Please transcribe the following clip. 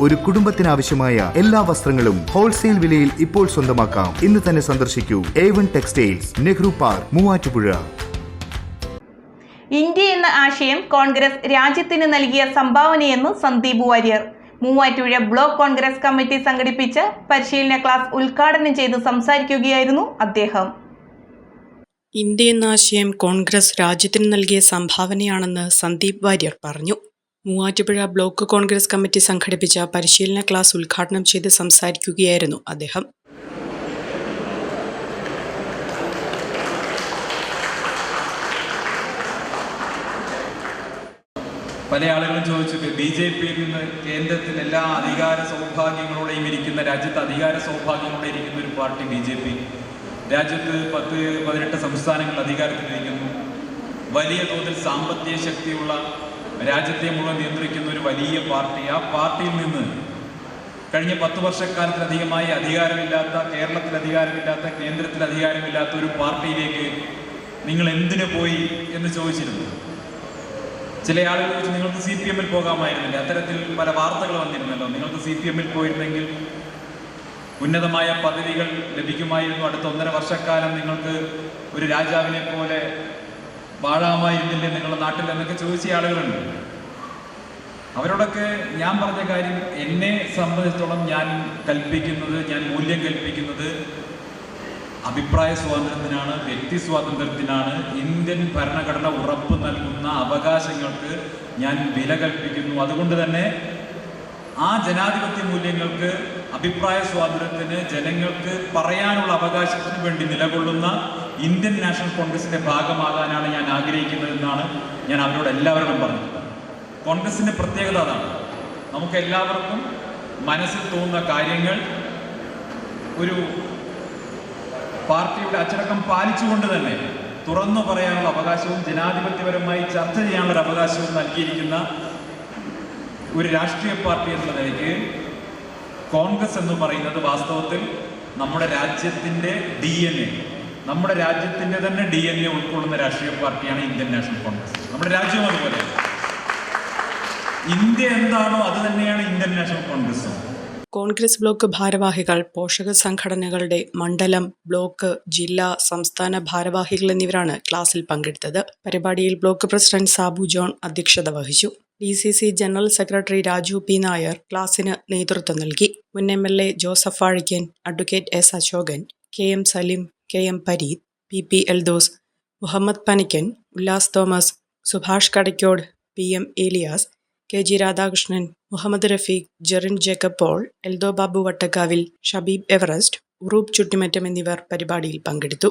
ഒരു കുടുംബത്തിനാവശ്യമായ എല്ലാ വസ്ത്രങ്ങളും ഹോൾസെയിൽ വിലയിൽ ഇപ്പോൾ സ്വന്തമാക്കാം. ഇന്ന് തന്നെ സന്ദർശിക്കൂ. A one textiles Nehru park Muvattupuzha. India എന്ന ആശയം കോൺഗ്രസ് രാജ്യത്തിന് നൽകിയ സംഭാവനയെന്ന് സന്ദീപ് വാര്യർ. മൂവാറ്റുപുഴ ബ്ലോക്ക് കോൺഗ്രസ് കമ്മിറ്റി സംഘടിപ്പിച്ച പരിശീലന ക്ലാസ് ഉദ്ഘാടനം ചെയ്ത് സംസാരിക്കുകയായിരുന്നു അദ്ദേഹം. ഇന്ത്യ എന്ന ആശയം കോൺഗ്രസ് രാജ്യത്തിന് നൽകിയ സംഭാവനയാണെന്ന് സന്ദീപ് വാര്യർ പറഞ്ഞു. മൂവാറ്റുപുഴ ബ്ലോക്ക് കോൺഗ്രസ് കമ്മിറ്റി സംഘടിപ്പിച്ച പരിശീലന ക്ലാസ് ഉദ്ഘാടനം ചെയ്ത് സംസാരിക്കുകയായിരുന്നു അദ്ദേഹം. പല ആളുകളും ചോദിച്ചിട്ട് ബി ജെ പിയിൽ നിന്ന് കേന്ദ്രത്തിൽ എല്ലാ അധികാര സൗഭാഗ്യങ്ങളോടെയും ഇരിക്കുന്ന രാജ്യത്ത് അധികാര സൗഭാഗ്യങ്ങളോടെ ഇരിക്കുന്ന ഒരു പാർട്ടി ബി ജെ പി. രാജ്യത്ത് പത്ത് പതിനെട്ട് സംസ്ഥാനങ്ങൾ അധികാരത്തിലിരിക്കുന്നു. വലിയ തോതിൽ സാമ്പത്തിക ശക്തിയുള്ള രാജ്യത്തെ മുഴുവൻ നിയന്ത്രിക്കുന്ന ഒരു വലിയ പാർട്ടി. ആ പാർട്ടിയിൽ നിന്ന് കഴിഞ്ഞ പത്ത് വർഷക്കാലത്തിലധികമായി അധികാരമില്ലാത്ത കേരളത്തിൽ അധികാരമില്ലാത്ത കേന്ദ്രത്തിൽ അധികാരമില്ലാത്ത ഒരു പാർട്ടിയിലേക്ക് നിങ്ങൾ എന്തിനു പോയി എന്ന് ചോദിച്ചിരുന്നു. ചില ആളുകൾ ചോദിച്ചു നിങ്ങൾക്ക് സി പി എമ്മിൽ പോകാമായിരുന്നില്ല. അത്തരത്തിൽ പല വാർത്തകൾ വന്നിരുന്നല്ലോ. നിങ്ങൾക്ക് സി പി എമ്മിൽ പോയിരുന്നെങ്കിൽ ഉന്നതമായ പദവികൾ ലഭിക്കുമായിരുന്നു. അടുത്ത ഒന്നര വർഷക്കാലം നിങ്ങൾക്ക് ഒരു രാജാവിനെ പോലെ വാഴാമായിരുന്നില്ലേ നിങ്ങളുടെ നാട്ടിൽ എന്നൊക്കെ ചോദിച്ച ആളുകളുണ്ട്. അവരോടൊക്കെ ഞാൻ പറഞ്ഞ കാര്യം എന്നെ സംബന്ധിച്ചോളം ഞാൻ കൽപ്പിക്കുന്നത് ഞാൻ മൂല്യം കൽപ്പിക്കുന്നത് അഭിപ്രായ സ്വാതന്ത്ര്യത്തിനാണ് വ്യക്തി സ്വാതന്ത്ര്യത്തിനാണ്. ഇന്ത്യൻ ഭരണഘടന ഉറപ്പ് നൽകുന്ന അവകാശങ്ങൾക്ക് ഞാൻ വില കൽപ്പിക്കുന്നു. അതുകൊണ്ട് തന്നെ ആ ജനാധിപത്യ മൂല്യങ്ങൾക്ക് അഭിപ്രായ സ്വാതന്ത്ര്യത്തിന് ജനങ്ങൾക്ക് പറയാനുള്ള അവകാശത്തിന് വേണ്ടി നിലകൊള്ളുന്ന ഇന്ത്യൻ നാഷണൽ കോൺഗ്രസിന്റെ ഭാഗമാകാനാണ് ഞാൻ ആഗ്രഹിക്കുന്നതെന്നാണ് ഞാൻ അവരോട് എല്ലാവരോടും പറഞ്ഞത്. കോൺഗ്രസിന്റെ പ്രത്യേകത അതാണ്. നമുക്ക് എല്ലാവർക്കും മനസ്സിൽ തോന്നുന്ന കാര്യങ്ങൾ ഒരു പാർട്ടിയുടെ അച്ചടക്കം പാലിച്ചുകൊണ്ട് തന്നെ തുറന്നു പറയാനുള്ള അവകാശവും ജനാധിപത്യപരമായി ചർച്ച ചെയ്യാനുള്ള അവകാശവും നൽകിയിരിക്കുന്ന ഒരു രാഷ്ട്രീയ പാർട്ടി എന്നുള്ള നിലയ്ക്ക് കോൺഗ്രസ് എന്ന് പറയുന്നത് വാസ്തവത്തിൽ നമ്മുടെ രാജ്യത്തിന്റെ ഡി എൻ എ. നമ്മുടെ രാജ്യത്തിന്റെ തന്നെ ഡി എൻ എ ഉൾക്കൊള്ളുന്ന രാഷ്ട്രീയ പാർട്ടിയാണ് ഇന്ത്യൻ നാഷണൽ കോൺഗ്രസ്. നമ്മുടെ രാജ്യം അതുപോലെ. ഇന്ത്യ എന്താണോ അത് തന്നെയാണ് ഇന്ത്യൻ നാഷണൽ കോൺഗ്രസും. കോൺഗ്രസ് ബ്ലോക്ക് ഭാരവാഹികൾ പോഷക സംഘടനകളുടെ മണ്ഡലം ബ്ലോക്ക് ജില്ലാ സംസ്ഥാന ഭാരവാഹികൾ എന്നിവരാണ് ക്ലാസ്സിൽ പങ്കെടുത്തത്. പരിപാടിയിൽ ബ്ലോക്ക് പ്രസിഡന്റ് സാബു ജോൺ അധ്യക്ഷത വഹിച്ചു. D C C general secretary Raju P Nair ക്ലാസിന് നേതൃത്വം നൽകി. മുൻ M L A Joseph Azhikkan advocate S Ashokan K M Salim K M Pareed P P Eldhose Muhammad Panikkan Ullas Thomas Subhash Kadaykkode P M Elias K G Radhakrishnan Muhammad Rafeek Jerin Jacob Paul Eldho Babu Vattakkavil Shabeeb Everest Uroob Chuttimattam എന്നിവർ പരിപാടിയിൽ പങ്കെടുത്തു.